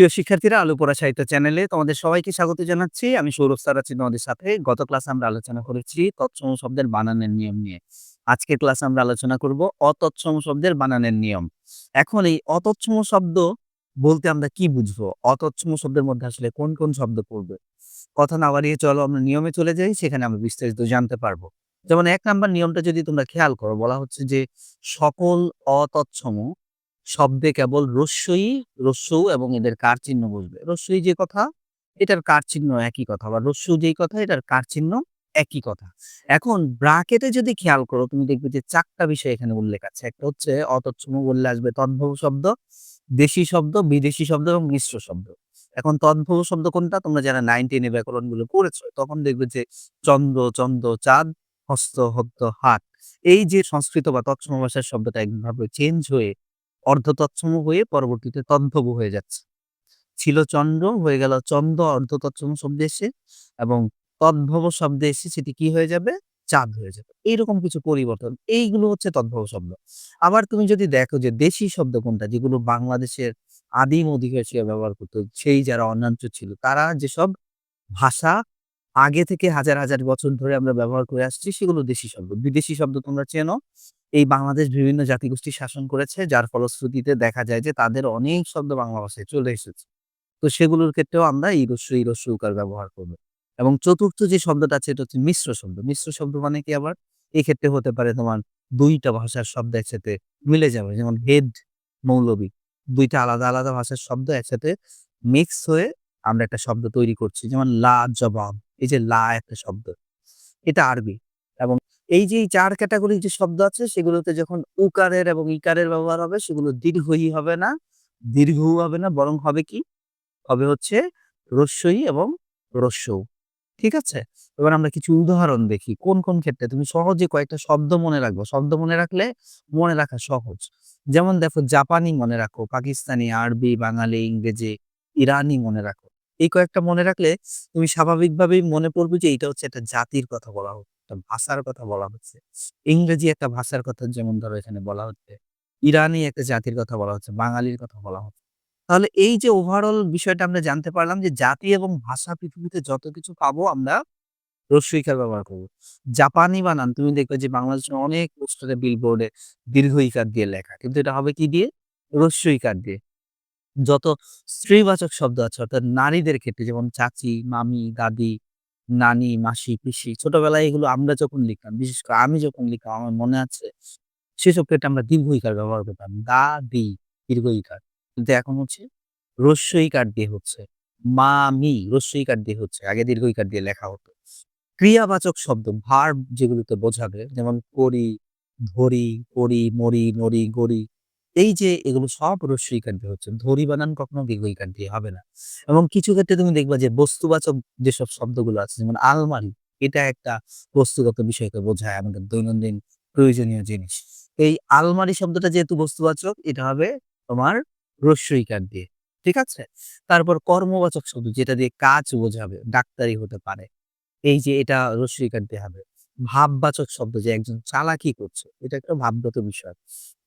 প্রিয় শিক্ষার্থীরা, আলু পড়া সাহিত্য চ্যানেলে তোমাদের সবাইকে স্বাগত জানাচ্ছি। আমি সৌরভ স্যার আছি তোমাদের সাথে। গত ক্লাস আমরা আলোচনা করেছি তৎসম শব্দের বানানের নিয়ম নিয়ে। আজকের ক্লাস আমরা আলোচনা করব অতৎসম শব্দের বানানের নিয়ম। এখন এই অতৎসম শব্দ বলতে আমরা কি বুঝব? অতৎসম শব্দের মধ্যে আসলে কোন কোন শব্দ পড়বে? কথা না বাড়িয়ে চলো, আমরা নিয়মে চলে যাই, সেখানে আমরা বিস্তারিত জানতে পারব। যেমন এক নাম্বার নিয়মটা যদি তোমরা খেয়াল করো, বলা হচ্ছে যে সকল অতৎসম শব্দে কেবল রস্যই রস্যৌ এবং এদের কার চিহ্ন বসবে। রস্যই যে কথা, এটার কার চিহ্ন একই কথা বা রস্যু যেই কথা, এটার কার চিহ্ন একই কথা। এখন ব্রাকেটে যদি খেয়াল করো, তুমি দেখবে যে চারটা বিষয় এখানে উল্লেখ আছে। একটা হচ্ছে অতৎসম বললে আসবে তদ্ভব শব্দ, দেশি শব্দ, বিদেশি শব্দ এবং মিশ্র শব্দ। এখন তদ্ভব শব্দ কোনটা? তোমরা যারা নাইন টেনে ব্যাকরণগুলো পড়েছো তখন দেখবে যে চন্দ্র চন্দ্র, চাঁদ, হস্ত হস্ত, হাত। এই যে সংস্কৃত বা তৎসম ভাষার শব্দটা একভাবে চেঞ্জ হয়ে অর্ধতৎসম হয়ে পরবর্তীতে তদ্ভব হয়ে যাচ্ছে। ছিল চন্দ্র, হয়ে গেল চন্দ্র, অর্ধতৎসম শব্দে এসে এবং তদ্ভব শব্দে এসে সেটি কি হয়ে যাবে? চাঁদ হয়ে যাবে। এইরকম কিছু পরিবর্তন। এইগুলো হচ্ছে তদ্ভব শব্দ। আবার তুমি যদি দেখো যে দেশি শব্দ কোনটা, যেগুলো বাংলাদেশের আদিম অধিবাসীরা ব্যবহার করতো, সেই যারা অন্যান্য ছিল, তারা যেসব ভাষা আগে থেকে হাজার হাজার বছর ধরে আমরা ব্যবহার করে আসছি সেগুলো দেশি শব্দ। বিদেশি শব্দ তোমরা চেনো। এই বাংলাদেশ বিভিন্ন জাতিগোষ্ঠী শাসন করেছে, যার ফলশ্রুতিতে দেখা যায় যে তাদের অনেক শব্দ বাংলা ভাষায় চলে এসেছে। তো সেগুলোর ক্ষেত্রেও আমরা এই রস্য এই উকার ব্যবহার করব। এবং চতুর্থ যে শব্দটা আছে, এটা হচ্ছে মিশ্র শব্দ। মিশ্র শব্দ মানে কি আবার? এই ক্ষেত্রে হতে পারে তোমার দুইটা ভাষার শব্দ একসাথে মিলে যাবে। যেমন হেড মৌলবী, দুইটা আলাদা আলাদা ভাষার শব্দ একসাথে মিক্স হয়ে আমরা একটা শব্দ তৈরি করছি। যেমন লা জবাব এই যে লা একটা শব্দ। এটা আরবি। এবং এই যে চার ক্যাটাগরি যে শব্দ আছে, সেগুলোতে যখন উকারের এবং ইকারের ব্যবহার হবে, সেগুলো দীর্ঘই হবে না। দীর্ঘ হবে না, বরং হবে কি? হবে হচ্ছে রস্যই এবং রস্যৌ ঠিক আছে? এবার আমরা কিছু উদাহরণ দেখি। কোন কোন ক্ষেত্রে? তুমি সহজে কয়েকটা শব্দ মনে রাখব। শব্দ মনে রাখলে মনে রাখা সহজ। যেমন দেখো, জাপানি মনে রাখো, পাকিস্তানি, আরবি, বাঙালি, ইংরেজি, ইরানি মনে রাখো। এই কয়েকটা মনে রাখলে তুমি স্বাভাবিকভাবেই মনে পড়বে যে এটা হচ্ছে একটা জাতির কথা বলা হচ্ছে, একটা ভাষার কথা বলা হচ্ছে। ইংরেজি একটা ভাষার কথা যেমন ধরো এখানে বলা হচ্ছে, ইরানি একটা জাতির কথা বলা হচ্ছে, বাঙালির কথা বলা হচ্ছে। তাহলে এই যে ওভারঅল বিষয়টা আমরা জানতে পারলাম যে, জাতি এবং ভাষা পৃথিবীতে যত কিছু পাবো আমরা রস্যইকার ব্যবহার করব। জাপানি বানান, তুমি দেখবে যে বাংলাদেশের অনেক পোস্টারে বিলবোর্ডে দীর্ঘ ইকার দিয়ে লেখা, কিন্তু এটা হবে কি দিয়ে? রস্যইকার দিয়ে। যত স্ত্রীবাচক শব্দ আছে, অর্থাৎ নারীদের ক্ষেত্রে, যেমন চাচি, মামি, দাদি, নানি, মাসি, পিসি, ছোটবেলায় এগুলো আমরা যখন লিখতাম, বিশেষ করে আমি যখন লিখতাম, আমার মনে আছে সেসব ক্ষেত্রে আমরা দীর্ঘ ইকার ব্যবহার করতাম। দা দি দীর্ঘ ইকার কিন্তু এখন হচ্ছে রস্য ইকার দিয়ে হচ্ছে মা মি রস্য ইকার দিয়ে হচ্ছে, আগে দীর্ঘ ইকার দিয়ে লেখা হতো। ক্রিয়াবাচক শব্দ ভার যেগুলোতে বোঝাবে যেমন করি, ধরি, করি, মরি নড়ি গড়ি এই যে এগুলো সব রস্য ইকার হচ্ছে। ধরি বানান কখনো দীর্ঘ ইকার হবে না। এবং কিছু ক্ষেত্রে তুমি দেখবা যে বস্তুবাচক যেসব শব্দগুলো আছে, যেমন আলমারি, এটা একটা বস্তুগত বিষয়কে বোঝায় আমাদের দৈনন্দিন প্রয়োজনীয় জিনিস। এই আলমারি শব্দটা যেহেতু বস্তুবাচক, এটা হবে তোমার রস্যইকার দিয়ে ঠিক আছে? তারপর কর্মবাচক শব্দ, যেটা দিয়ে কাজ বোঝাবে, ডাক্তারি হতে পারে। এই যে এটা রস্যইকার দিয়ে হবে। ভাববাচক শব্দ, যে একজন চালাকি করছে, এটা একটা ভাবগত বিষয়।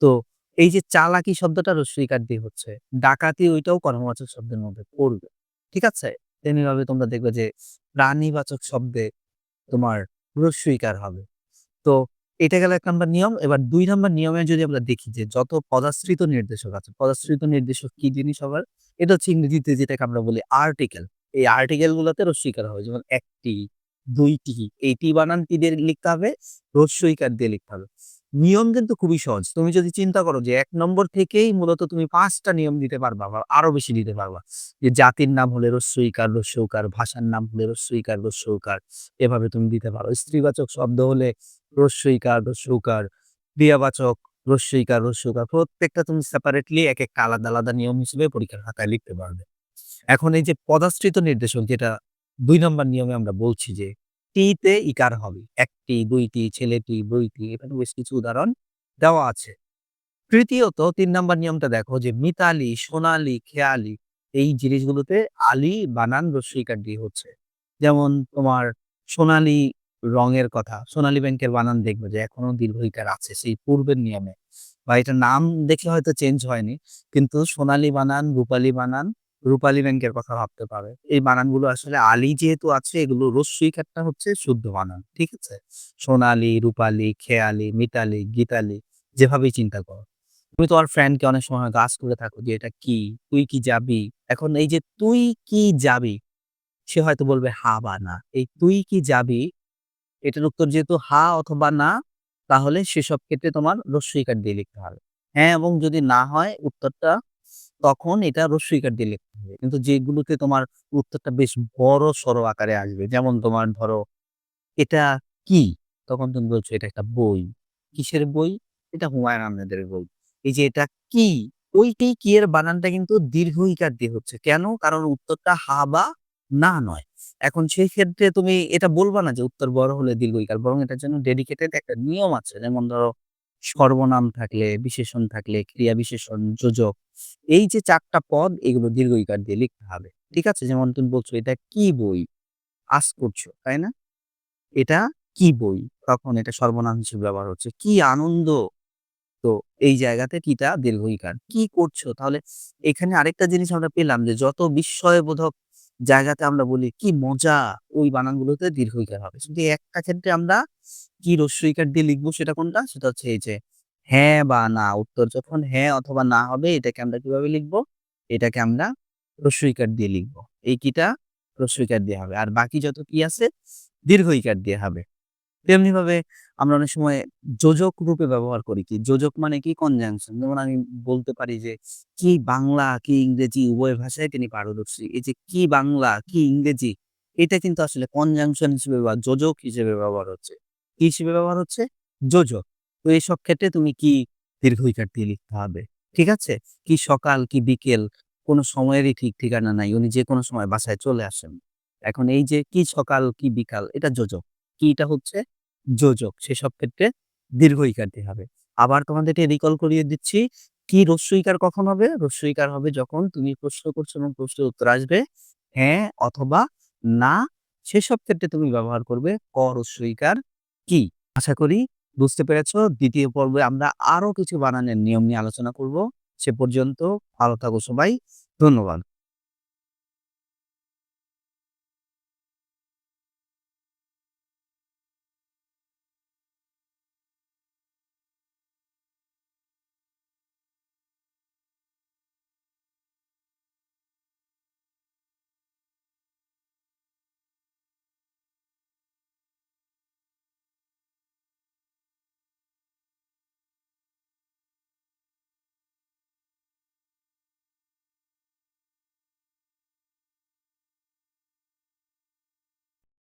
তো এই যে চালাকি শব্দটা রস্যইকার দিয়ে হচ্ছে, ডাকাতি ওইটাও কর্মবাচক শব্দের মধ্যে পড়বে, ঠিক আছে? তেমনিভাবে তোমরা দেখবে যে প্রাণীবাচক শব্দে তোমার রস্যইকার হবে। তো এটা গেল এক নম্বর নিয়ম। এবার দুই নম্বর নিয়মে যদি আমরা দেখি যে যত পদাশ্রিত নির্দেশক আছে, পদাশ্রিত নির্দেশক কি জিনিস আবার? এটা হচ্ছে ইংরেজিতে যেটাকে আমরা বলি আর্টিকেল এই আর্টিকেল গুলোতে রস্যইকার হবে। যেমন একটি, দুইটি, এইটি বানান টি দিয়ে লিখতে হবে রস্যইকার দিয়ে লিখতে হবে। নিয়ম কিন্তু খুবই সহজ। তুমি যদি চিন্তা করো যে এক নম্বর থেকেই মূলত তুমি পাঁচটা নিয়ম দিতে পারবা বা আরও বেশি দিতে পারবা। যে জাতির নাম হলে রস্যইকার রস্যৌকার ভাষার নাম হলে রস্যইকার রস্যৌকার এভাবে তুমি দিতে পারো। স্ত্রীবাচক শব্দ হলে রস্যইকার রস্যৌকার ক্রিয়াবাচক রস্যইকার রস্যৌকার প্রত্যেকটা তুমি সেপারেটলি এক একটা আলাদা আলাদা নিয়ম হিসেবে পরীক্ষার খাতায় লিখতে পারবে। এখন এই যে পদাশ্রিত নির্দেশক যেটা দুই নম্বর নিয়মে আমরা বলছি যে টিতে ইকার হবে। একটি, দুইটি, ছেলেটি বইটি এখানে বেশ কিছু উদাহরণ দেওয়া আছে। তৃতীয়ত, তিন নম্বর নিয়মটা দেখো যে মিতালি, সোনালি, খেয়ালি এই জিনিসগুলোতে আলি, বানান রস্যইকার দিয়ে হচ্ছে। যেমন তোমার সোনালি রঙের কথা, সোনালী ব্যাংকের বানান দেখবে যে এখনও দীর্ঘইকার আছে, সেই পূর্বের নিয়মে। বা এটা নাম দেখে হয়তো চেঞ্জ হয়নি, কিন্তু সোনালী বানান, রূপালী বানান রূপালী ব্যাংকের কথা ভাবতে পারো। এই বানানগুলো আসলে আলি যেহেতু আছে এগুলো রস্বইকারটা হচ্ছে শুদ্ধ বানান। ঠিক আছে? সোনালি রূপালী, খেয়ালি, মিতালি, গীতালি যেভাবেই চিন্তা করো। তুমি তোমার ফ্রেন্ডকে অনেক সময় গাছ করে থাকো যে, "এটা কি? তুই কি যাবি?" এখন এই যে তুই কি যাবি? সে হয়তো বলবে হা বা না। এই তুই কি যাবি? এটার উত্তর যেহেতু হা অথবা না, তাহলে সেসব ক্ষেত্রে তোমার রস্বইকার দিয়ে লিখতে হবে। হ্যাঁ এবং যদি না হয় উত্তরটা তখন এটা রস্বইকার দিয়ে হবে। কিন্তু যেগুলোতে তোমার উত্তরটা বেশ বড়সড় আকারে আসবে, যেমন তোমার ধরো, "এটা কি?" তখন তুমি বলছো, "এটা একটা বই।" কিসের বই? এটা হুমায়ুন আহমেদের বই। এই যে এটা কি? ওইটি কি এর বানানটা কিন্তু দীর্ঘ ইকার দিয়ে হচ্ছে। কেন? কারণ উত্তরটা হা বা না নয়। এখন সেই ক্ষেত্রে তুমি এটা বলবা না যে উত্তর বড় হলে দীর্ঘ ইকার। বরং এটার জন্য ডেডিকেটেড একটা নিয়ম আছে। যেমন ধরো সর্বনাম থাকলে, বিশেষণ থাকলে, ক্রিয়া বিশেষণ, যোজক এই যে চারটা পদ এগুলো দীর্ঘ ইকার দিয়ে লিখতে হবে। ঠিক আছে? যেমন তুমি বলছো, "এটা কি বই?" আস্ক করছ, তাই না? এটা কি বই? তখন এটা সর্বনাম হিসেবে ব্যবহার হচ্ছে। "কি আনন্দ!" তো এই জায়গাতে কিটা দীর্ঘ ইকার। "কি করছ?" তাহলে এখানে আরেকটা জিনিস আমরা পেলাম যে যত বিস্ময়বোধক জায়গাতে আমরা বলি, "কি মজা!" ওই বানানগুলোতে দীর্ঘ ইকার হবে। শুধু একটা ক্ষেত্রে আমরা কি রস্যইকার দিয়ে লিখব সেটা কোনটা? সেটা হচ্ছে এই যে হ্যাঁ বা না। উত্তর যখন হ্যাঁ অথবা না হবে এটাকে আমরা কীভাবে লিখব? এটাকে আমরা রস্যইকার দিয়ে লিখব। এই কিটা রস্যইকার দিয়ে হবে। আর বাকি যত কি আছে দীর্ঘ ইকার দিয়ে হবে। তেমনিভাবে আমরা অনেক সময় যোজক রূপে ব্যবহার করি কি? যোজক মানে কি? কনজাংশন। যেমন আমি বলতে পারি যে, "কি বাংলা, কি ইংরেজি উভয় ভাষায় তিনি পারদর্শী।" এই যে কি বাংলা, কি ইংরেজি এটা কিন্তু আসলে কনজাংশন হিসেবে বা যোজক হিসেবে ব্যবহার হচ্ছে। কি হিসেবে ব্যবহার হচ্ছে? যোজক। তো এসব ক্ষেত্রে তুমি কি দীর্ঘ দিয়ে লিখতে হবে। ঠিক আছে? কি সকাল, কি বিকেল কোন সময়েরই ঠিক ঠিকানা নাই। উনি যে কোনো সময় বাসায় চলে আসেন। এখন এই যে কি সকাল, কি বিকাল এটা যোজক। কিটা হচ্ছে যোজক। সেসব ক্ষেত্রে দীর্ঘ ইকার দিয়ে হবে। আবার তোমাদেরকে রিকল করিয়ে দিচ্ছি, কি রস্বইকার কখন হবে? রস্বইকার হবে যখন তুমি প্রশ্ন করছ এবং প্রশ্নের উত্তর আসবে হ্যাঁ অথবা না। সেসব ক্ষেত্রে তুমি ব্যবহার করবে ক রস্বইকার কি। আশা করি বুঝতে পেরেছ। দ্বিতীয় পর্বে আমরা আরও কিছু বানানের নিয়ম নিয়ে আলোচনা করব। সে পর্যন্ত ভালো থাকো সবাই। ধন্যবাদ।